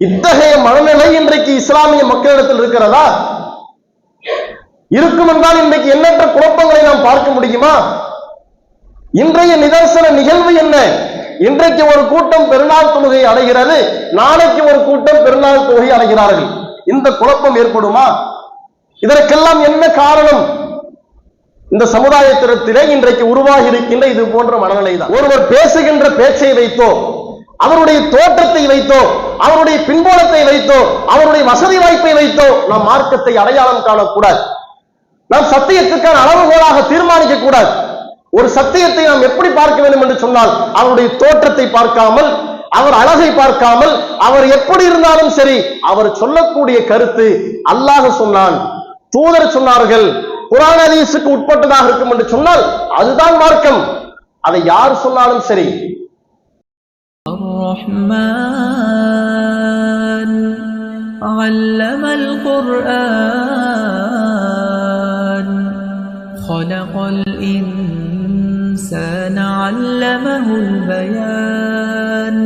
இத்தகைய மனநிலை இன்றைக்கு இஸ்லாமிய மக்களிடத்தில் இருக்கிறதா? இருக்கும் என்றால் இன்றைக்கு எண்ணற்ற குழப்பங்களை நாம் பார்க்க முடியுமா? இன்றைய நிதர்சன நிகழ்வு என்ன? இன்றைக்கு ஒரு கூட்டம் பெருநாள் தொழுகை அடைகிறது. நாளைக்கு ஒரு கூட்டம் பெருநாள் தொழுகை அடைகிறார்கள். இந்த குழப்பம் ஏற்படுமா? இதற்கெல்லாம் என்ன காரணம்? இந்த சமுதாயத்திடத்திலே இன்றைக்கு உருவாகி இருக்கின்ற இது போன்ற மனநிலை தான் ஒருவர் பேசுகின்ற பேச்சை வைத்தோ அவருடைய தோற்றத்தை வைத்தோ அவருடைய பின்போலத்தை வைத்தோ அவருடைய வசதி வாய்ப்பை வைத்தோ நாம் மார்க்கத்தை அடையாளம் காணக்கூடாது. நாம் சத்தியத்திற்கான அளவுகோலாக தீர்மானிக்க கூடாது ஒரு சத்தியத்தை நாம் எப்படி பார்க்க வேண்டும் என்று சொன்னால் அவருடைய தோற்றத்தை பார்க்காமல் அவர் அழகை பார்க்காமல் அவர் எப்படி இருந்தாலும் சரி அவர் சொல்லக்கூடிய கருத்து அல்லாஹ் சொன்னான். தூதர் சொன்னார்கள் குரான் ஹதீஸுக்கு உட்பட்டதாக இருக்கும் என்று சொன்னால் அதுதான் மார்க்கம். அதை யார் சொன்னாலும் சரி. علم القرآن خلق الإنسان علمه البيان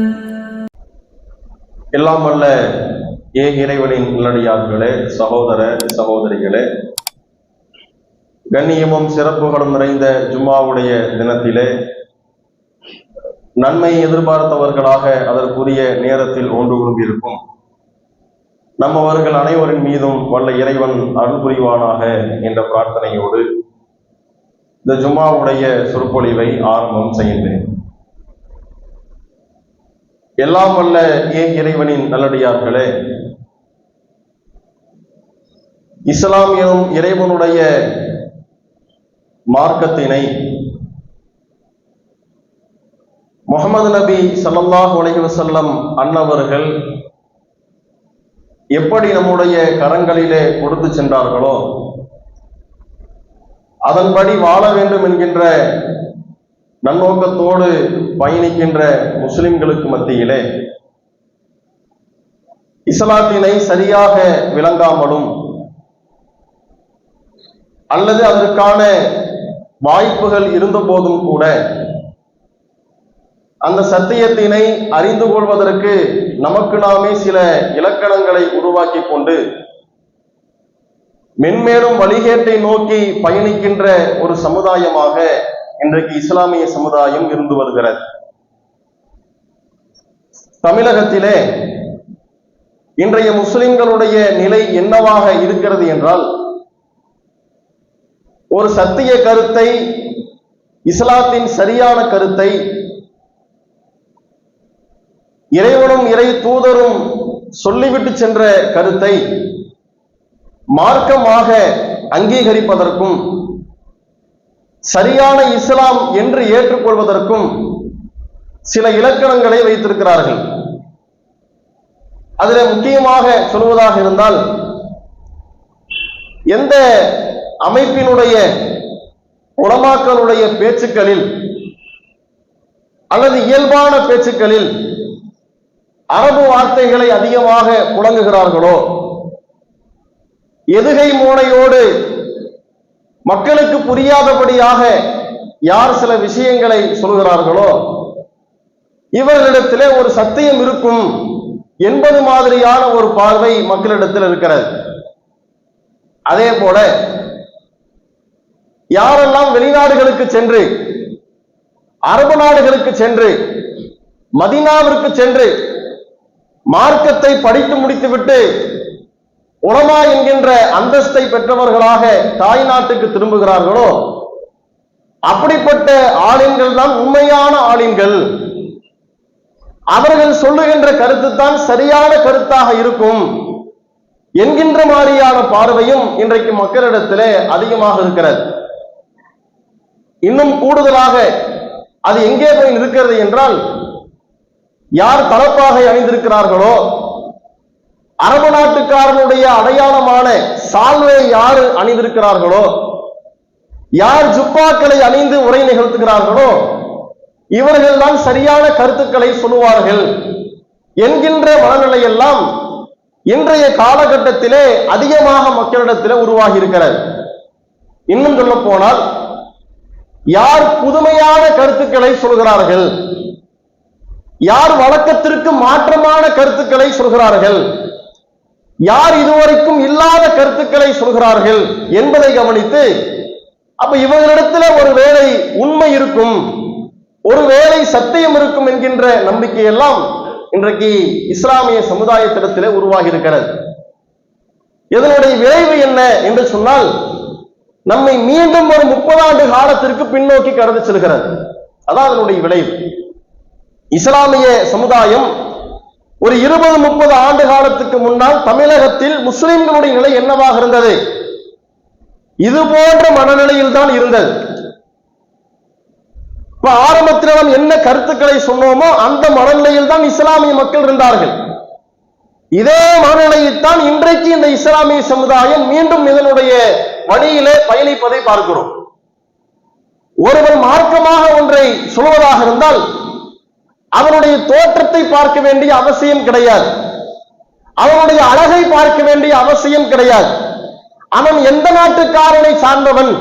எல்லாம் வல்ல ஏ இறைவனின் நல்லடியார்களே சகோதர சகோதரிகளே கண்ணியமும் சிறப்புகளும் நிறைந்த ஜும்மாவுடைய தினத்திலே நன்மை எதிர்பார்த்தவர்களாக அதற்குரிய நேரத்தில் ஒன்று கொண்டிருக்கும் நம்மவர்கள் அனைவரின் மீதும் வல்ல இறைவன் அருள் புரிவானாக என்ற பிரார்த்தனையோடு இந்த ஜும்மாவுடைய சொற்பொழிவை ஆரம்பம் செய்கின்றேன். எல்லாம் வல்ல ஏ இறைவனின் நல்லடியார்களே? இஸ்லாம் எனும் இறைவனுடைய மார்க்கத்தினை முகமது நபி சல்லாஹ் உலகி வசல்லம் அன்னவர்கள் எப்படி நம்முடைய கரங்களிலே கொடுத்து சென்றார்களோ அதன்படி வாழ வேண்டும் என்கின்ற நன்னோக்கத்தோடு பயணிக்கின்ற முஸ்லிம்களுக்கு மத்தியிலே இஸ்லாத்தினை சரியாக விளங்காமலும் அல்லது அதற்கான வாய்ப்புகள் இருந்த போதும் கூட அந்த சத்தியத்தினை அறிந்து கொள்வதற்கு நமக்கு நாமே சில இலக்கணங்களை உருவாக்கி கொண்டு மென்மேலும் வழிகேட்டை நோக்கி பயணிக்கின்ற ஒரு சமுதாயமாக இன்றைக்கு இஸ்லாமிய சமுதாயம் இருந்து வருகிறது. தமிழகத்திலே இன்றைய முஸ்லிம்களுடைய நிலை என்னவாக இருக்கிறது என்றால் ஒரு சத்திய கருத்தை இஸ்லாத்தின் சரியான கருத்தை இறைவனும் இறை தூதரும் சொல்லிவிட்டு சென்ற கருத்தை மார்க்கமாக அங்கீகரிப்பதற்கும் சரியான இஸ்லாம் என்று ஏற்றுக்கொள்வதற்கும் சில இலக்கணங்களை வைத்திருக்கிறார்கள். அதில் முக்கியமாக சொல்வதாக இருந்தால் எந்த அமைப்பினுடைய உளமாக்களுடைய பேச்சுக்களில் அல்லது இயல்பான பேச்சுக்களில் அரபு வார்த்தைகளை அதிகமாக புழங்குகிறார்களோ எதுகை மூனையோடு மக்களுக்கு புரியாதபடியாக யார் சில விஷயங்களை சொல்கிறார்களோ இவர்களிடத்திலே ஒரு சத்தியம் இருக்கும் என்பது மாதிரியான ஒரு பார்வை மக்களிடத்தில் இருக்கிறது. அதே போல யாரெல்லாம் வெளிநாடுகளுக்கு சென்று அரபு நாடுகளுக்கு சென்று மதினாவிற்கு சென்று மார்க்கத்தை படித்து முடித்துவிட்டு உலமா என்கின்ற அந்தஸ்தை பெற்றவர்களாக தாய் நாட்டுக்கு திரும்புகிறார்களோ? அப்படிப்பட்ட ஆளின்கள் தான் உண்மையான ஆளின்கள் அவர்கள் சொல்லுகின்ற கருத்து தான் சரியான கருத்தாக இருக்கும். என்கின்ற மாதிரியான பார்வையும் இன்றைக்கு மக்களிடத்திலே அதிகமாக இருக்கிறது. இன்னும் கூடுதலாக அது எங்கே போய் இருக்கிறது என்றால் யார் தலப்பாகை அணிந்திருக்கிறார்களோ அரபு நாட்டுக்காரனுடைய அடையாளமான சால்வை யார் அணிந்திருக்கிறார்களோ யார் ஜுப்பாக்களை அணிந்து உரை நிகழ்த்துகிறார்களோ இவர்கள் தான் சரியான கருத்துக்களை சொல்லுவார்கள். என்கின்ற மனநிலை எல்லாம் இன்றைய காலகட்டத்திலே அதிகமாக மக்களிடத்திலே உருவாகி இருக்கிறது இன்னும் சொல்ல போனால் யார் புதுமையான கருத்துக்களை சொல்கிறார்கள் யார் வழக்கத்திற்கு மாற்றமான கருத்துக்களை சொல்கிறார்கள்? யார் இதுவரைக்கும் இல்லாத கருத்துக்களை சொல்கிறார்கள் என்பதை கவனித்து அப்ப இவர்களிடத்துல ஒரு வேளை உண்மை இருக்கும் ஒரு வேளை சத்தியம் இருக்கும் என்கின்ற நம்பிக்கையெல்லாம் இன்றைக்கு இஸ்லாமிய சமுதாயத்திடத்திலே உருவாகி இருக்கிறது இதனுடைய விளைவு என்ன என்று சொன்னால் நம்மை மீண்டும் ஒரு முப்பது ஆண்டு காலத்திற்கு பின்னோக்கி கடந்து செல்கிறது. அதான் அதனுடைய விளைவு. இஸ்லாமிய சமுதாயம் ஒரு இருபது முப்பது ஆண்டு காலத்துக்கு முன்னால் தமிழகத்தில் முஸ்லிம்களுடைய நிலை என்னவாக இருந்தது? இது போன்ற மனநிலையில் தான் இருந்தது. இப்ப ஆரம்பத்தில் நாம் என்ன கருத்துக்களை சொன்னோமோ அந்த மனநிலையில் தான் இஸ்லாமிய மக்கள் இருந்தார்கள். இதே மனநிலையைத்தான் இன்றைக்கு இந்த இஸ்லாமிய சமுதாயம் மீண்டும் இதனுடைய வழியிலே பயணிப்பதை பார்க்கிறோம். ஒருவன் மார்க்கமாக ஒன்றை சொல்வதாக இருந்தால் அவனுடைய தோற்றத்தை பார்க்க வேண்டிய அவசியம் கிடையாது. அவனுடைய அழகை பார்க்க வேண்டிய அவசியம் கிடையாது. அவன் எந்த நாட்டுக்காரனை சார்ந்தவன்?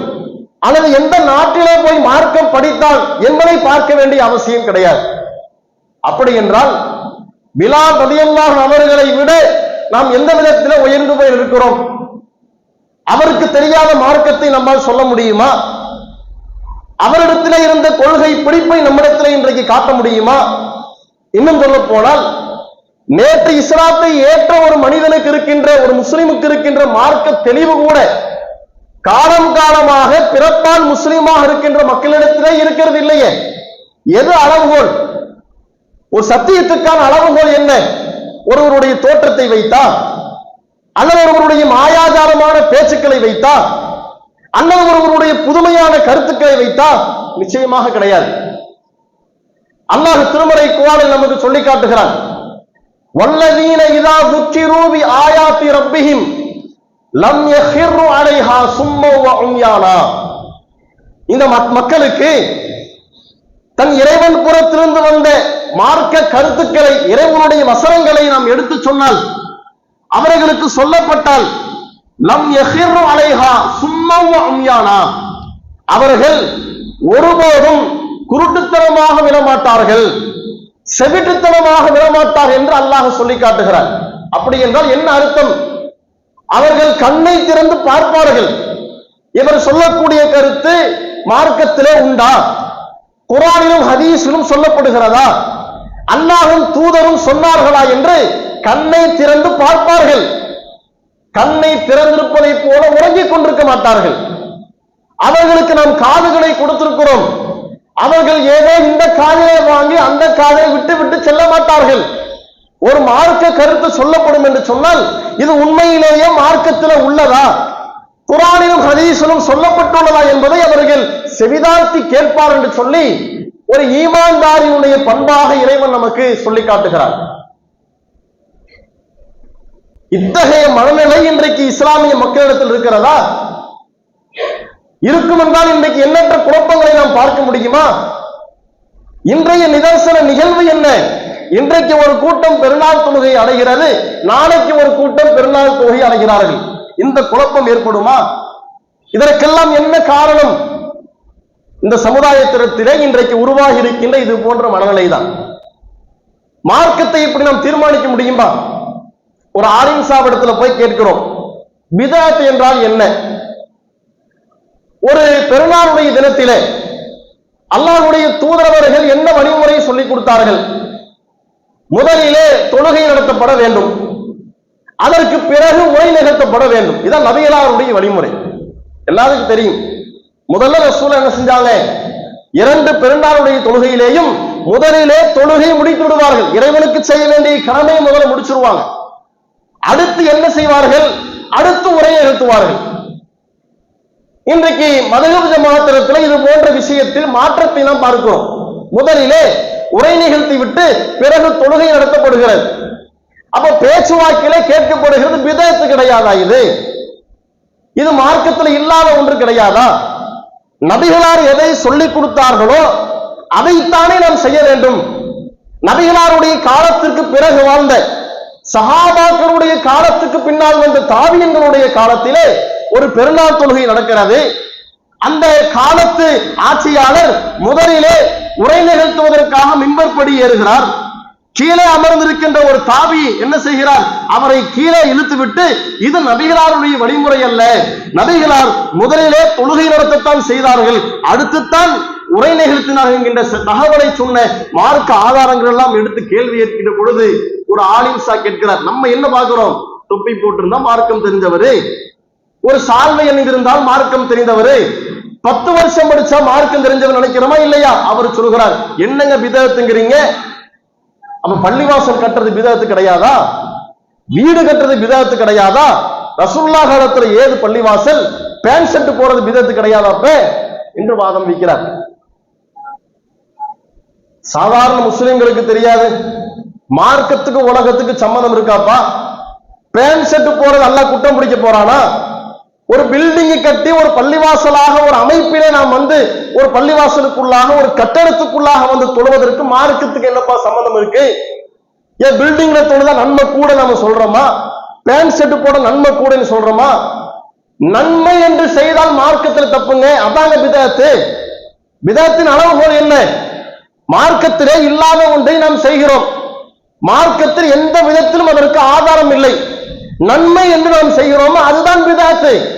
அல்லது எந்த நாட்டிலே போய் மார்க்கம் படித்தான் என்பதை பார்க்க வேண்டிய அவசியம் கிடையாது. அப்படி என்றால் மிலா ரதியல்லாஹு அவர்களை விட நாம் எந்த விதத்தில் உயர்ந்து போய் இருக்கிறோம் அவருக்கு தெரியாத மார்க்கத்தை நம்மால் சொல்ல முடியுமா? அவரிடத்தில் இருந்த கொள்கை பிடிப்பை நம்மிடத்திலே இன்றைக்கு காட்ட முடியுமா? இன்னும் சொல்ல போனால் நேற்று இஸ்லாத்தை ஏற்ற ஒரு மனிதனுக்கு இருக்கின்ற ஒரு முஸ்லிமுக்கு இருக்கின்ற மார்க்க தெளிவு கூட காலம் காலமாக பிறப்பால் முஸ்லீமாக இருக்கின்ற மக்களிடத்திலே இருக்கிறது இல்லையே. எது அளவுகோல்? ஒரு சத்தியத்துக்கான அளவுகோல் என்ன? ஒருவருடைய தோற்றத்தை வைத்தா அல்லது ஒருவருடைய மாயாஜாலமான பேச்சுக்களை வைத்தா அல்லது ஒருவருடைய புதுமையான கருத்துக்களை வைத்தா நிச்சயமாக கிடையாது. அல்லாஹ் திருமறை குவானில் நமக்கு சொல்லி காட்டுகிறான் வல்லதீன இதா துக்கிரூபி ஆயாத்தி ரப்பிஹிம் லம் யஹிர்ரு அலைஹா சும்ம உம்யானா. இந்த மக்களுக்கு தன் இறைவன் புறத்திலிருந்து வந்த மார்க்க கருத்துக்களை இறைவனுடைய வசனங்களை நாம் எடுத்து சொன்னால் அவர்களுக்கு சொல்லப்பட்டால் லம் யஹிர்ரு அலைஹா சும்மா அம்யானா அவர்கள் ஒருபோதும் குருட்டுத்தனமாக விடமாட்டார்கள். செவிட்டுத்தனமாக விடமாட்டார் என்று அல்லாஹ் சொல்லி காட்டுகிறார். அப்படி என்றால் என்ன அர்த்தம்? அவர்கள் கண்ணை திறந்து பார்ப்பார்கள். இவர் சொல்லக்கூடிய கருத்து மார்க்கத்திலே உண்டா? குரானிலும் ஹதீஸிலும் சொல்லப்படுகிறதா? அல்லாஹும் தூதரும் சொன்னார்களா என்று கண்ணை திறந்து பார்ப்பார்கள். கண்ணை திறந்திருப்பதை போல உறங்கிக் கொண்டிருக்க மாட்டார்கள். அவர்களுக்கு நாம் காதுகளை கொடுத்திருக்கிறோம். அவர்கள் ஏதோ இந்த காதிலே வாங்கி அந்த காதை விட்டு விட்டு செல்ல மாட்டார்கள். ஒரு மார்க்க கருத்து சொல்லப்படும் என்று சொன்னால் இது உண்மையிலேயே மார்க்கத்தில் உள்ளதா? குரானிலும் ஹதீஸிலும் சொல்லப்பட்டுள்ளதா என்பதை அவர்கள் செவிதாழ்த்தி கேட்பார் என்று சொல்லி ஒரு ஈமான்தாரியுடைய பண்பாக இறைவன் நமக்கு சொல்லி காட்டுகிறார். இத்தகைய மனநிலை இன்றைக்கு இஸ்லாமிய மக்களிடத்தில் இருக்கிறதா? இருக்கும் என்றால் இன்றைக்கு எண்ணற்ற குழப்பங்களை நாம் பார்க்க முடியுமா? இன்றைய நிதர்சன நிகழ்வு என்ன? இன்றைக்கு ஒரு கூட்டம் பெருநாள் தொழுகை அடைகிறது. நாளைக்கு ஒரு கூட்டம் பெருநாள் தொழுகை அடைகிறார்கள். இந்த குழப்பம் ஏற்படுமா? இதற்கெல்லாம் என்ன காரணம்? இந்த சமுதாயத்திடத்திலே இன்றைக்கு உருவாகி இருக்கின்ற இது போன்ற மனநிலைதான். மார்க்கத்தை இப்படி நாம் தீர்மானிக்க முடியுமா? ஒரு ஆலிம் சாபிடத்துல போய் கேட்கிறோம். பிதாத் என்றால் என்ன? ஒரு பெருநாளுடைய தினத்திலே அல்லாஹுடைய தூதரவர்கள் என்ன வழிமுறையை சொல்லிக் கொடுத்தார்கள்? முதலிலே தொழுகை நடத்தப்பட வேண்டும். அதற்கு பிறகு உரை நிகழ்த்தப்பட வேண்டும். இதான் நபிகளாருடைய வழிமுறை. எல்லாருக்கும் தெரியும். முதல்ல ரசூல் என்ன செஞ்சாங்க? இரண்டு பெருநாளுடைய தொழுகையிலேயும் முதலிலே தொழுகை முடித்து விடுவார்கள். இறைவனுக்கு செய்ய வேண்டிய கடமையை முதல்ல முடிச்சிருவாங்க. அடுத்து என்ன செய்வார்கள்? அடுத்து உரையை நிகழ்த்துவார்கள் இன்றைக்கு மதகப ஜமாத்திரத்தில் இது போன்ற விஷயத்தில் மாற்றத்தை நாம் பார்க்கிறோம். முதலிலே உரை நிகழ்த்தி விட்டு பிறகு தொழுகை நடத்தப்படுகிறது. அப்ப பேச்சுவாக்கிலே கேட்கப்படுகிறது விதத்து கிடையாதா இது? இது மார்க்கத்தில் இல்லாத ஒன்று கிடையாதா? நபிகளார் எதை சொல்லிக் கொடுத்தார்களோ அதைத்தானே நாம் செய்ய வேண்டும். நபிகளாருடைய காலத்திற்கு பிறகு வாழ்ந்த சஹாபாக்களுடைய காலத்துக்கு பின்னால் வந்த தாவியங்களுடைய காலத்திலே ஒரு பெருநாள் தொழுகை நடக்கிறது. அந்த காலத்து ஆட்சியாளர் முதலிலே உரை நிகழ்த்துவதற்காக மின்பற்படி ஏறுகிறார். கீழே அமர்ந்திருக்கின்ற ஒரு தாவி என்ன செய்கிறார்? அவரை கீழே இழுத்து விட்டு இது நபிகளாருடைய வழிமுறை அல்ல. நபிகளார் முதலிலே தொழுகை நடத்தத்தான் செய்தார்கள். அடுத்துத்தான் உரை நிகழ்த்தினார் என்கின்ற தகவலை சொன்ன மார்க்க ஆதாரங்கள் எல்லாம் எடுத்து கேள்வி ஏற்கின்ற பொழுது ஒரு ஆலிம்சா கேட்கிறார் நம்ம என்ன பார்க்கிறோம்? தொப்பி போட்டிருந்தா மார்க்கம் தெரிஞ்சவரு. ஒரு சால்வை அணிந்திருந்தால் மார்க்கம் தெரிந்தவரு. பத்து வருஷம் படிச்சா மார்க்கம் தெரிஞ்சவர் நினைக்கிறோமா இல்லையா? அவர் சொல்கிறார் என்னங்க விதத்துங்கிறீங்க அப்ப பள்ளிவாசல் கட்டுறது பிதஅத்து கிடையாதா? வீடு கட்டுறது பிதஅத்து கிடையாதா? ரசுல்லா காலத்துல ஏது பள்ளிவாசல்? பேண்ட் ஷர்ட் போறது விதத்து கிடையாதா அப்ப? என்று வாதம் வைக்கிறார். சாதாரண முஸ்லிம்களுக்கு தெரியாது. மார்க்கத்துக்கு உலகத்துக்கு சம்மதம் இருக்காப்பா? பேண்ட் ஷர்ட் போறது நல்லா குட்டம் பிடிக்க போறானா? ஒரு பில்டிங் கட்டி ஒரு பள்ளிவாசலாக ஒரு அமைப்பிலே நாம் வந்து ஒரு பள்ளிவாசலுக்குள்ளாக ஒரு கட்டடத்துக்குள்ளாக வந்து தொழுவதற்கு மார்க்கத்துக்கு என்னப்பா சம்பந்தம் இருக்கு? ஏன் பில்டிங்ல தொழுதா நன்மை கூட நம்ம சொல்றோமா? பேண்ட் ஷர்ட் போட நன்மை கூடன்னு சொல்றோமா? நன்மை என்று செய்தால் மார்க்கத்தில் தப்புங்க. அதாங்க பிதாத்து. பிதாத்தின் அளவுகோல் என்ன? மார்க்கத்திலே இல்லாத ஒன்றை நாம் செய்கிறோம். மார்க்கத்தில் எந்த விதத்திலும் அதற்கு ஆதாரம் இல்லை. நன்மை என்று நாம் செய்கிறோமோ? அதுதான் விதாத்து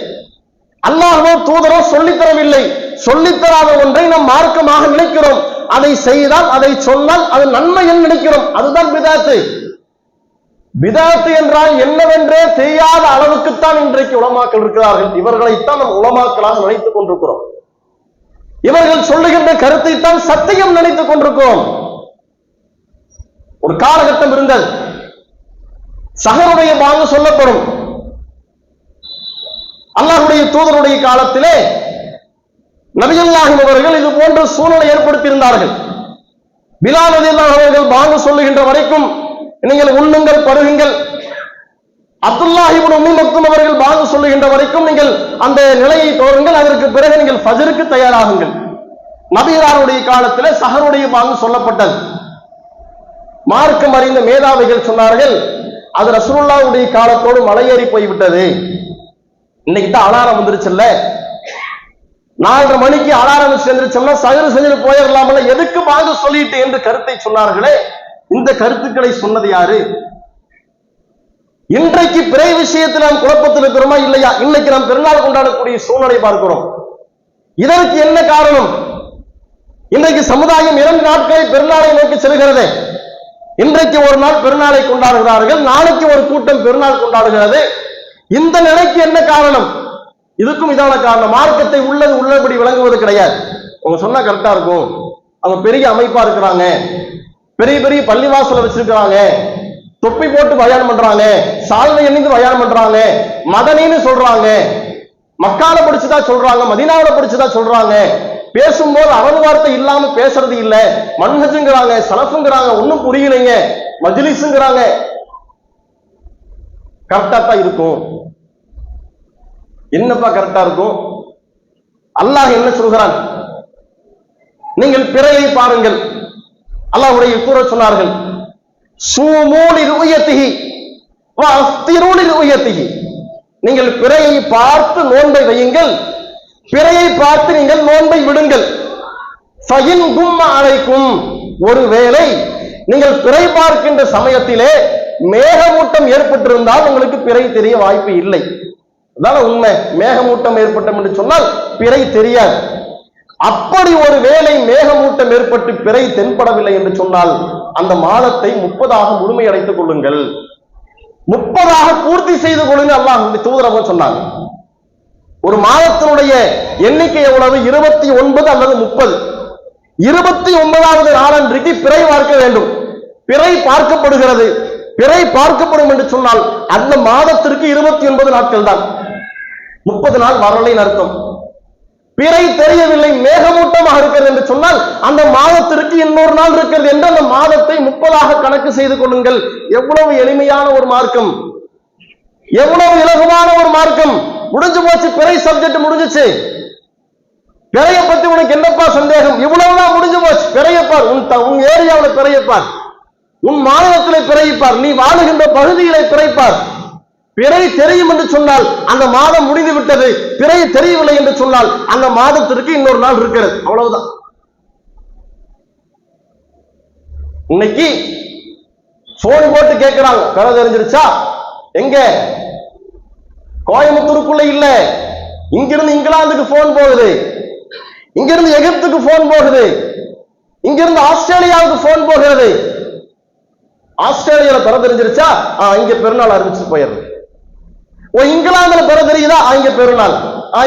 அல்லாஹோ தூதரோ சொல்லித் தரவில்லை சொல்லித் தராத ஒன்றை நாம் மார்க்கமாக நினைக்கிறோம். அதை செய்தால் அதை சொன்னால் அது நன்மை என்று நினைக்கிறோம். அதுதான் பிதாத்து. பிதாத்து என்றால் என்னவென்றே தெரியாத அளவுக்குத்தான் இன்றைக்கு உலமாக்கள் இருக்கிறார்கள். இவர்களைத்தான் நம் உலமாக்களாக நினைத்துக் கொண்டிருக்கிறோம். இவர்கள் சொல்லுகின்ற கருத்தைத்தான் சத்தியம் நினைத்துக் கொண்டிருக்கிறோம். ஒரு காலகட்டம் இருந்தது. சகருடைய பாங்கு சொல்லப்படும். அல்லாஹுடைய தூதருடைய காலத்திலே நபிகள்லாகும் அவர்கள் இது போன்ற சூழ்நிலை ஏற்படுத்தியிருந்தார்கள். பிலால் ரலியல்லாஹு அவர்கள் வாங்க சொல்லுகின்ற வரைக்கும் நீங்கள் உண்ணுங்கள் பருகுங்கள். அப்துல்லாஹி இப்னு உம்மி மக்தும் அவர்கள் வாங்க சொல்லுகின்ற வரைக்கும் நீங்கள் அந்த நிலையை தோறுங்கள் அதற்கு பிறகு நீங்கள் ஃபஜருக்கு தயாராகுங்கள். நபிகளாருடைய காலத்திலே சஹருடைய பாங்கு சொல்லப்பட்டது. மார்க்கம் அறிந்த மேதாவிகள் சொன்னார்கள் அது ரசூல்லாவுடைய காலத்தோடு மலையேறி போய்விட்டது. இன்னைக்கு தான் அலாரம் வந்துருச்சுல்ல? நாலரை மணிக்கு அலாரம் செஞ்சிருச்சோம்னா சகரு செஞ்சு போயிடலாம்ல. எதுக்கு வாங்க சொல்லிட்டு என்று கருத்தை சொன்னார்களே? இந்த கருத்துக்களை சொன்னது யாரு? இன்றைக்கு பிறை விஷயத்தில் நாம் குழப்பத்தில் இருக்கிறோமா இல்லையா? இன்னைக்கு நாம் பெருநாள் கொண்டாடக்கூடிய சூழ்நிலை பார்க்கிறோம். இதற்கு என்ன காரணம்? இன்றைக்கு சமுதாயம் இரண்டு நாட்களை பெருநாளை நோக்கி செல்கிறது. இன்றைக்கு ஒரு நாள் பெருநாளை கொண்டாடுகிறார்கள். நாளைக்கு ஒரு கூட்டம் பெருநாள் கொண்டாடுகிறது. இந்த நிலைக்கு என்ன காரணம்? இதுக்கும் இதான காரணம். மார்க்கத்தை உள்ளது உள்ளபடி விளங்குவது கிடையாது. அவங்க சொன்னா கரெக்டா இருக்கும். அவங்க பெரிய அமைப்பா இருக்கிறாங்க. பெரிய பெரிய பள்ளிவாசல வச்சிருக்கிறாங்க. தொப்பி போட்டு பயானம் பண்றாங்க. சால்வை எண்ணிந்து பயானம் பண்றாங்க. மதனின்னு சொல்றாங்க. மக்கால படிச்சுதா சொல்றாங்க. மதினாவில படிச்சுதான் சொல்றாங்க. பேசும்போது அரபு வார்த்தை இல்லாம பேசுறது இல்ல. மன்ஹஜுங்கிறாங்க சலஃபுங்கிறாங்க ஒன்னும் புரியலைங்க. மஜ்லிஸுங்கிறாங்க கரெக்டா தான் இருக்கும். என்னப்பா கரெக்டா இருக்கும்? அல்லாஹ் என்ன சொல்கிறான்? நீங்கள் பிறையை பாருங்கள். அல்லாஹுடைய கூற சொன்னார்கள். சூமூலில் உயர்த்திகி அஸ்திரூலில் உயர்த்திகி நீங்கள் பிறையை பார்த்து நோன்பை வையுங்கள். பிறையை பார்த்து நீங்கள் நோன்பை விடுங்கள். சயின் கும்மா அழைக்கும் ஒருவேளை நீங்கள் பிறை பார்க்கின்ற சமயத்திலே மேகமூட்டம் ஏற்பட்டிருந்தால் உங்களுக்கு பிறை தெரிய வாய்ப்பு இல்லை. அதான உண்மை மேகமூட்டம் ஏற்பட்டம் என்று சொன்னால் பிறை தெரியாது. அப்படி ஒரு வேளை மேகமூட்டம் ஏற்பட்டு பிறை தென்படவில்லை என்று சொன்னால் அந்த மாதத்தை முப்பதாக முழுமையடைத்துக் கொள்ளுங்கள். முப்பதாக பூர்த்தி செய்து கொள்ளுங்க அல்லாஹ் தூதரவங்க சொன்னாங்க. ஒரு மாதத்தினுடைய எண்ணிக்கை எவ்வளவு? இருபத்தி ஒன்பது அல்லது முப்பது. இருபத்தி ஒன்பதாவது நாளன்றைக்கு பிறை பார்க்க வேண்டும். பிறை பார்க்கப்படுகிறது. பிறை பார்க்கப்படும் என்று சொன்னால் அந்த மாதத்திற்கு இருபத்தி ஒன்பது நாட்கள் தான். முப்பது நாள் வரலை அர்த்தம். பிறை தெரியவில்லை மேகமூட்டமாக இருக்கிறது என்று சொன்னால் அந்த மாதத்திற்கு இன்னொரு நாள் இருக்கிறது என்று அந்த மாதத்தை முப்பதாக கணக்கு செய்து கொள்ளுங்கள். எவ்வளவு எளிமையான ஒரு மார்க்கம். எவ்வளவு இலகுவான ஒரு மார்க்கம். முடிஞ்சு போச்சு பிறை சப்ஜெக்ட் முடிஞ்சுச்சு. பிறைய பத்தி உனக்கு என்னப்பா சந்தேகம்? இவ்வளவுதான் முடிஞ்சு போச்சு. பிறையப்பார் உன் த- உன் ஏரியாவில் பிறையப்பார் உன் மாநிலத்திலே பிறைப்பார் நீ வாழுகின்ற பகுதிகளை பிறப்பார் பிறை தெரியும் என்று சொன்னால் அந்த மாதம் முடிந்து விட்டது. பிறை தெரியவில்லை என்று சொன்னால் அந்த மாதத்திற்கு இன்னொரு நாள் இருக்கிறது. அவ்வளவுதான். இன்னைக்கு போன் போட்டு கேட்கிறாங்க. கதை தெரிஞ்சிருச்சா? எங்க? கோயம்புத்தூருக்குள்ள இல்ல. இங்கிருந்து இங்கிலாந்துக்கு போன் போகுது. இங்கிருந்து எகிப்துக்கு போன் போகுது. இங்கிருந்து ஆஸ்திரேலியாவுக்கு போன் போகிறது. ஆஸ்திரேலியால பெற தெரிஞ்சிருச்சா? இங்க பெருநாள் ஆரம்பிச்சு போயிடுது. ஓ இங்கிலாந்துல பெற தெரியுதா? இங்க பெருநாள்.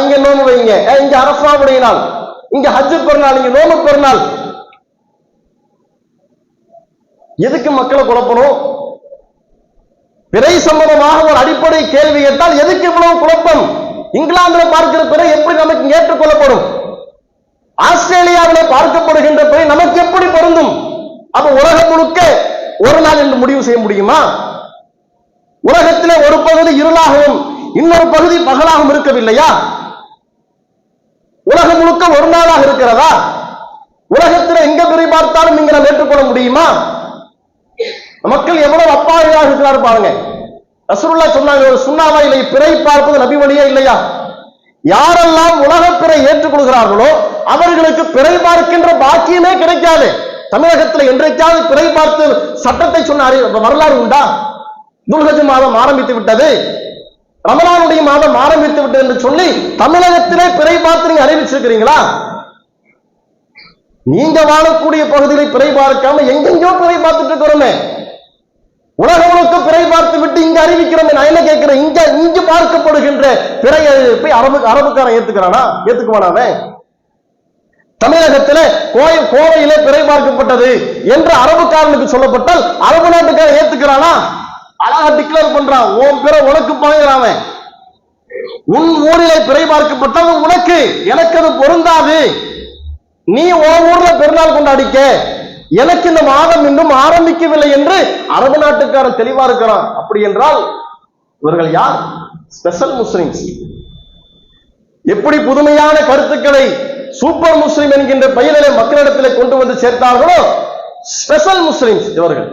இங்க நோம்பு வைங்க. இங்க அரசாவுடைய நாள். இங்க ஹஜ்ஜு பெருநாள் இங்க நோம்பு பெருநாள். எதுக்கு மக்களை குழப்பணும்? பிறை சம்பந்தமாக ஒரு அடிப்படை கேள்வி கேட்டால் எதுக்கு இவ்வளவு குழப்பம்? இங்கிலாந்துல பார்க்கிற பிறை எப்படி நமக்கு ஏற்றுக்கொள்ளப்படும்? ஆஸ்திரேலியாவிலே பார்க்கப்படுகின்ற பிறை நமக்கு எப்படி பொருந்தும்? அப்ப உலகம் முழுக்க ஒரு நாள் என்று முடிவு செய்ய முடியுமா? உலகத்திலே ஒரு பகுதி இருளாகவும் இன்னொரு பகுதி பகலாகவும் இருக்கவில்லையா? உலகம் முழுக்க ஒரு நாளாக இருக்கிறதா? உலகத்தில் எங்க பிறை பார்த்தாலும் நீங்க நாம் ஏற்றுக்கொள்ள முடியுமா? மக்கள் எவ்வளவு அப்பாவியாக இருக்கிறார் பாருங்க. ரசூலுல்லா சொன்னாங்க ஒரு சுண்ணாவா இல்லை பிறை பார்ப்பது நபி வழியா இல்லையா? யாரெல்லாம் உலக பிறை ஏற்றுக்கொள்கிறார்களோ அவர்களுக்கு பிறை பார்க்கின்ற பாக்கியமே கிடைக்காது. தமிழகத்தில் என்றைக்காவது பிறை பார்த்து சட்டத்தை சொன்ன வரலாறு உண்டா? துல்கஜ் மாதம் ஆரம்பித்து விட்டது. ரமலானுடைய மாதம் ஆரம்பித்து விட்டது என்று சொல்லி தமிழகத்திலே பிறை பார்த்து நீங்க அறிவிச்சிருக்கிறீங்களா? நீங்க வாழக்கூடிய பகுதிகளை பிறை பார்க்காம எங்கெங்கோ பிறை பார்த்துட்டு இருக்கிறோமே. உலகம் முழுக்க பிறை பார்த்து விட்டு இங்க அறிவிக்கிறோமே. நான் என்ன கேட்கிறேன்? இங்க இங்கு பார்க்கப்படுகின்ற பிறை அறிவிப்பை அரபு அரபுக்காரன் ஏத்துக்கிறானா? ஏத்துக்குவானாவே தமிழகத்துல கோய கோவையிலே பிறை பார்க்கப்பட்டது என்று அரபுக்காரனுக்கு சொல்லப்பட்டால் அரபு நாட்டுக்காரன் ஏத்துக்கிறானா? அழகா டிக்ளேர் பண்றான் உன் பிற உனக்கு பாய்கிறான் உன் ஊரிலே பிறை பார்க்கப்பட்டால் உனக்கு எனக்கு அது பொருந்தாது. நீ உன் ஊர்ல பெருநாள் கொண்டாடிக்க. எனக்கு இந்த மாதம் இன்னும் ஆரம்பிக்கவில்லை என்று அரபு நாட்டுக்காரன் தெளிவா இருக்கிறான். அப்படி என்றால் இவர்கள் யார்? ஸ்பெஷல் முஸ்லிம்ஸ் எப்படி புதுமையான கருத்துக்களை சூப்பர் முஸ்லிம் என்கின்ற பெயரிலே மக்களிடத்திலே கொண்டு வந்து சேர்த்தார்களோ? ஸ்பெஷல் முஸ்லிம்ஸ் இவர்கள்.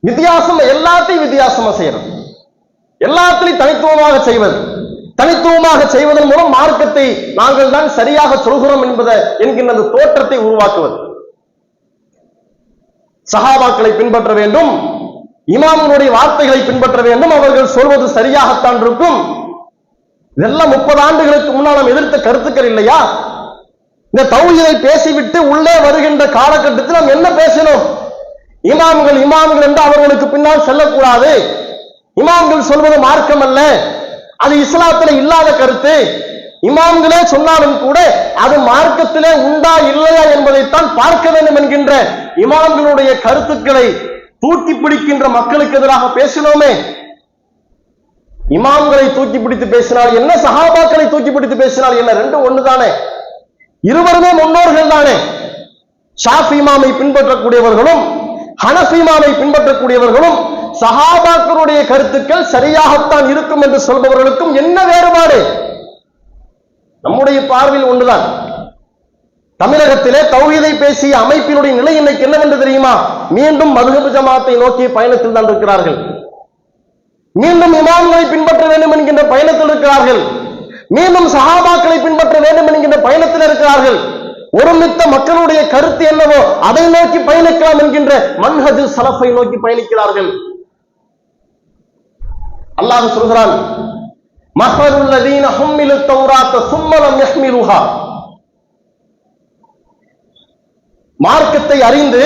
வித்தியாசம் எல்லாத்தையும் வித்தியாசமா செய்யறது. எல்லாத்திலையும் தனித்துவமாக செய்வது. தனித்துவமாக செய்வதன் மூலம் மார்க்கத்தை நாங்கள் தான் சரியாக சொல்கிறோம் என்பதை என்கின்ற அந்த தோற்றத்தை உருவாக்குவது. சஹாபாக்களை பின்பற்ற வேண்டும். இமாமனுடைய வார்த்தைகளை பின்பற்ற வேண்டும். அவர்கள் சொல்வது சரியாகத்தான் இருக்கும். இதெல்லாம் முப்பது ஆண்டுகளுக்கு முன்னால் நாம் எதிர்த்த கருத்துக்கள் இல்லையா? இந்த தௌஹீதை பேசிவிட்டு உள்ளே வருகின்ற காலகட்டத்தில் நாம் என்ன பேசணும் இமாம்கள் இமாம்கள் என்று அவர்களுக்கு பின்னால் செல்லக்கூடாது. இமாம்கள் சொல்வது மார்க்கம் அல்ல அது இஸ்லாத்தில் இல்லாத கருத்து. இமாம்களே சொன்னாலும் கூட அது மார்க்கத்திலே உண்டா இல்லையா என்பதைத்தான் பார்க்க வேண்டும் என்கின்ற இமாம்களுடைய கருத்துக்களை தூக்கி பிடிக்கின்ற மக்களுக்கு எதிராக பேசினோமே. இமாம்களை தூக்கி பிடித்து பேசினால் என்ன சஹாபாக்களை தூக்கி பிடித்து பேசினால் என்ன? ரெண்டும் ஒண்ணுதானே? இருவருமே முன்னோர்கள் தானே? ஷாஃபி இமாமை பின்பற்றக்கூடியவர்களும் ஹனஃபி இமாமை பின்பற்றக்கூடியவர்களும் சஹாபாக்களுடைய கருத்துக்கள் சரியாகத்தான் இருக்கும் என்று சொல்பவர்களுக்கும் என்ன வேறுபாடு? நம்முடைய பார்வையில் ஒன்றுதான் தமிழகத்திலே தௌஹீதை பேசிய அமைப்பினுடைய நிலை இன்னைக்கு என்னவென்று தெரியுமா? மீண்டும் மதுகபு ஜமாத்தை நோக்கிய பயணத்தில் தான் இருக்கிறார்கள். மீண்டும் இமாம்களை பின்பற்ற வேண்டும் என்கின்ற பயணத்தில் இருக்கிறார்கள். மீண்டும் சஹாபாக்களை பின்பற்ற வேண்டும் என்கின்ற பயணத்தில் இருக்கிறார்கள். ஒருமித்த மக்களுடைய கருத்து என்னவோ அதை நோக்கி பயணிக்கலாம் என்கின்ற மன்ஹஜு சலஃபை நோக்கி பயணிக்கிறார்கள். அல்லாஹ் சொல்கிறான் மஹருல்லதீன ஹும்மிலு தௌராத்த சும்மலம் யஹ்மிலுஹா. மார்க்கத்தை அறிந்து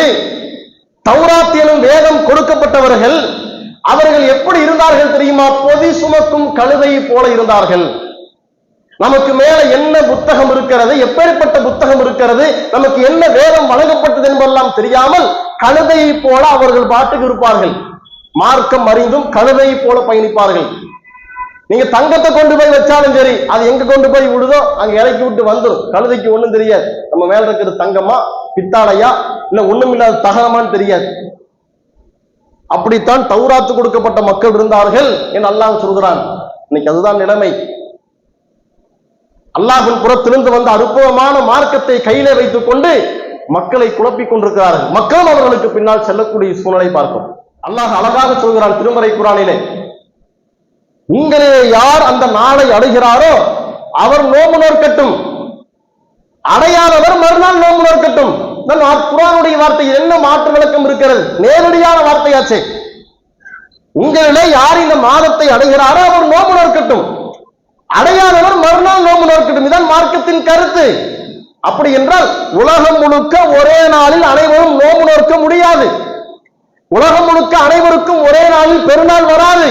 தௌராத் எனும் வேதம் கொடுக்கப்பட்டவர்கள் அவர்கள் எப்படி இருந்தார்கள் தெரியுமா? பொதி சுமக்கும் கழுதை போல இருந்தார்கள். நமக்கு மேல என்ன புத்தகம் இருக்கிறது? எப்பேற்பட்ட புத்தகம் இருக்கிறது? நமக்கு என்ன வேதம் வழங்கப்பட்டது என்பதெல்லாம் தெரியாமல் கழுதையை போல அவர்கள் பாட்டுக்கு இருப்பார்கள். மார்க்கம் அறிந்தும் கழுதையை போல பயணிப்பார்கள். நீங்க தங்கத்தை கொண்டு போய் வச்சாலும் சரி அது எங்க கொண்டு போய் விடுதோ அங்க இறக்கி விட்டு வந்துடும் கழுதைக்கு ஒண்ணும் தெரியாது. நம்ம மேல இருக்கிறது தங்கமா பித்தாளையா? இல்ல ஒண்ணும் இல்லாத தகரமான்னு தெரியாது. அப்படித்தான் தௌராத்து கொடுக்கப்பட்ட மக்கள் இருந்தார்கள் என்று அல்லாஹ் சொல்கிறான். இன்னைக்கு அதுதான் நிலைமை. அல்லாஹின் புறத்திலிருந்து வந்த அற்புதமான மார்க்கத்தை கையிலே வைத்துக் கொண்டு மக்களை குழப்பிக் கொண்டிருக்கிறார்கள். மக்களும் அவர்களுக்கு பின்னால் செல்லக்கூடிய சூழ்நிலை பார்க்கும். அல்லாஹ் அழகாக சொல்கிறான் திருமறை குரானிலே. உங்களிலே யார் அந்த நாளை அடைகிறாரோ அவர் நோம்பு நோக்கட்டும் அடையாதவர் மறுநாள் நோம்பு நோக்கட்டும் நம் குரானுடைய வார்த்தை என்ன மாற்று விளக்கம் இருக்கிறது? நேரடியான வார்த்தையாச்சே. உங்களிலே யார் இந்த மாதத்தை அடைகிறாரோ அவர் நோம்பு நோக்கட்டும் அடையாதவர் மறுநாள் நோம்பு நோக்கட்டும் இதான் மார்க்கத்தின் கருத்து. அப்படி என்றால் உலகம் முழுக்க ஒரே நாளில் அனைவரும் நோம்பு நோக்க முடியாது. உலகம் முழுக்க அனைவருக்கும் ஒரே நாளில் பெருநாள் வராது.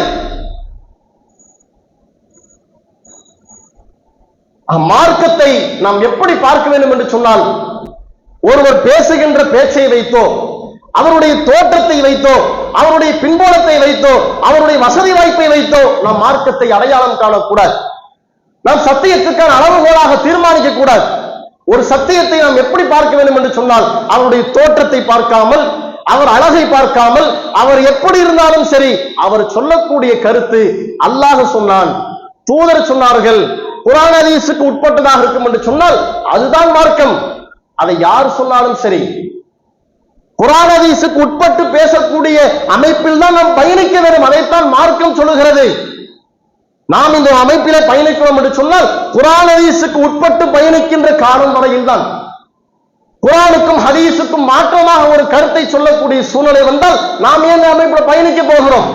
மார்க்கத்தை நாம் எப்படி பார்க்க வேண்டும் என்று சொன்னால் ஒருவர் பேசுகின்ற பேச்சை வைத்தோ அவருடைய தோற்றத்தை வைத்தோ அவருடைய பின்போலத்தை வைத்தோ அவருடைய வசதி வாய்ப்பை வைத்தோ நாம் மார்க்கத்தை அடையாளம் காணக்கூடாது. நாம் சத்தியத்துக்கான அளவுகோலாக தீர்மானிக்க கூடாது ஒரு சத்தியத்தை நாம் எப்படி பார்க்க வேண்டும் என்று சொன்னால் அவருடைய தோற்றத்தை பார்க்காமல் அவர் அழகை பார்க்காமல் அவர் எப்படி இருந்தாலும் சரி அவர் சொல்லக்கூடிய கருத்து அல்லாஹ் சொன்னான். தூதர் சொன்னார்கள் குரான் அதிசுக்கு உட்பட்டதாக இருக்கும் என்று சொன்னால் அதுதான் மார்க்கம். அதை யார் சொன்னாலும் சரி குரானதீசுக்கு உட்பட்டு பேசக்கூடிய அமைப்பில் தான் நாம் பயணிக்க வேண்டும். அதைத்தான் மார்க்கம் சொல்லுகிறது. நாம் இந்த அமைப்பிலே பயணிக்கிறோம் என்று சொன்னால் குரானதீசுக்கு உட்பட்டு பயணிக்கின்ற காலம் வரையில் தான் குரானுக்கும் ஹதீஸுக்கும் மாற்றமாக ஒரு கருத்தை சொல்லக்கூடிய சூழ்நிலை வந்தால் நாம் ஏன் அமைப்பில் பயணிக்க போகிறோம்?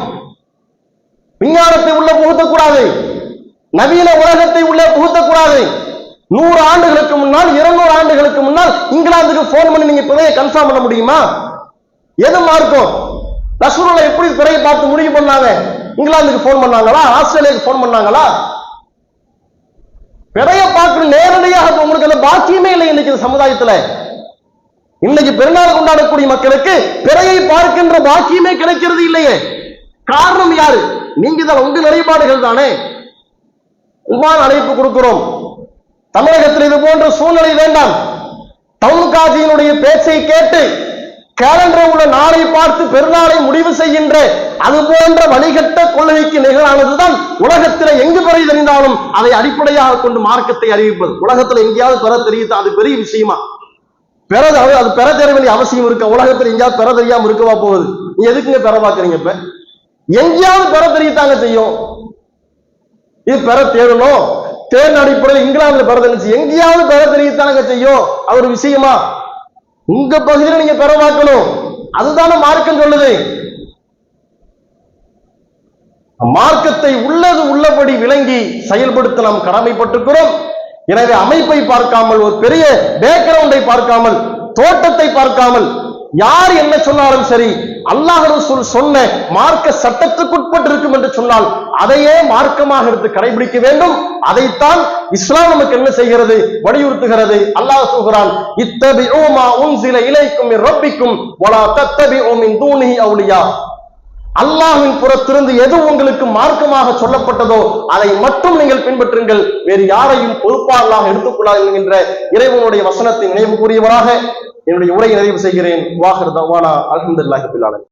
விஞ்ஞானத்தை உள்ள புகுத்தக்கூடாது. நவீன உலகத்தை உள்ளே புகுத்தக்கூடாது. நூறு ஆண்டுகளுக்கு முன்னால் இருநூறு ஆண்டுகளுக்கு முன்னால் இங்கிலாந்துக்கு போன் பண்ணி நீங்க பிறையை கன்ஃபார்ம் பண்ண முடியுமா? எது மார்க்கம்? ரசூலுல்லாஹ் எப்படி பிறையை பார்த்து முடிவு பண்ணாங்க? இங்கிலாந்துக்கு போன் பண்ணாங்களா? ஆஸ்திரேலியாவுக்கு போன் பண்ணாங்களா? பிறைய பார்க்கிற நேரடியாக உங்களுக்கு அந்த பாக்கியமே இல்லை இன்னைக்கு சமுதாயத்துல. இன்னைக்கு பெருநாள் கொண்டாடக்கூடிய மக்களுக்கு பிறையை பார்க்கின்ற பாக்கியமே கிடைக்கிறது இல்லையே. காரணம் யாரு? நீங்க தான் உங்க நிலைப்பாடுகள் தானே. உமான் அழைப்பு கொடுக்கிறோம். தமிழகத்தில் இது போன்ற சூழ்நிலை வேண்டாம். டவுன் காஜியினுடைய பேச்சை கேட்டு கேலண்டர் உள்ள நாளை பார்த்து பெருநாளை முடிவு செய்கின்ற அது போன்ற வழிகட்ட கொள்கைக்கு நிகழானதுதான் உலகத்தில் எங்கு பெற தெரிந்தாலும் அதை அடிப்படையாக கொண்டு மார்க்கத்தை அறிவிப்பது. உலகத்துல எங்கேயாவது பெற தெரியுது? அது பெரிய விஷயமா? பெற அது அது பெற தெரிய வேண்டிய அவசியம் இருக்க? உலகத்துல எங்கேயாவது பெற தெரியாம இருக்கவா போகுது? நீ எதுக்குங்க பெற பாக்குறீங்க இப்ப? எங்கேயாவது பெற தெரியத்தாங்க செய்யும்? இது பெற தேடணும் தேர்ந்த அடிப்படையில் இங்கிலாந்துல பெற தெரிஞ்சு எங்கேயாவது பெற தெரியத்தானங்க செய்யும்? அது ஒரு விஷயமா? உங்க பகுதியில நீங்க பெற பார்க்கணும். அதுதானே மார்க்கம் சொல்லுது. மார்க்கத்தை உள்ளது உள்ளபடி விளங்கி செயல்படுத்த நாம் கடமைப்பட்டிருக்கிறோம். எனவே அமைப்பை பார்க்காமல் ஒரு பெரிய பேக்ரவுண்டை பார்க்காமல் தோட்டத்தை பார்க்காமல் யார் என்ன சொன்னாலும் சரி அல்லாஹ் ரசூல் சொன்ன மார்க்க சட்டத்துக்குட்பட்டு இருக்கும் என்று சொன்னால் அதையே மார்க்கமாக எடுத்து கடைபிடிக்க வேண்டும். அதைத்தான் இஸ்லாம் நமக்கு என்ன செய்கிறது? வலியுறுத்துகிறது. அல்லாஹ் சொல்கிறான் ஓமா உன் சில இலைக்கும் ரப்பிக்கும் ஒலா தத்தபி ஓமின் தூணி அவுலியா. அல்லாஹின் புறத்திலிருந்து எது உங்களுக்கு மார்க்கமாக சொல்லப்பட்டதோ அதை மட்டும் நீங்கள் பின்பற்றுங்கள். வேறு யாரையும் பொறுப்பாளர்களாக எடுத்துக்கொள்ளாதீர்கள் என்கின்ற இறைவனுடைய வசனத்தை நினைவு கூறியவராக என்னுடைய உரையை நிறைவு செய்கிறேன். வாகர் தவானா. அலமதுல்லாஹி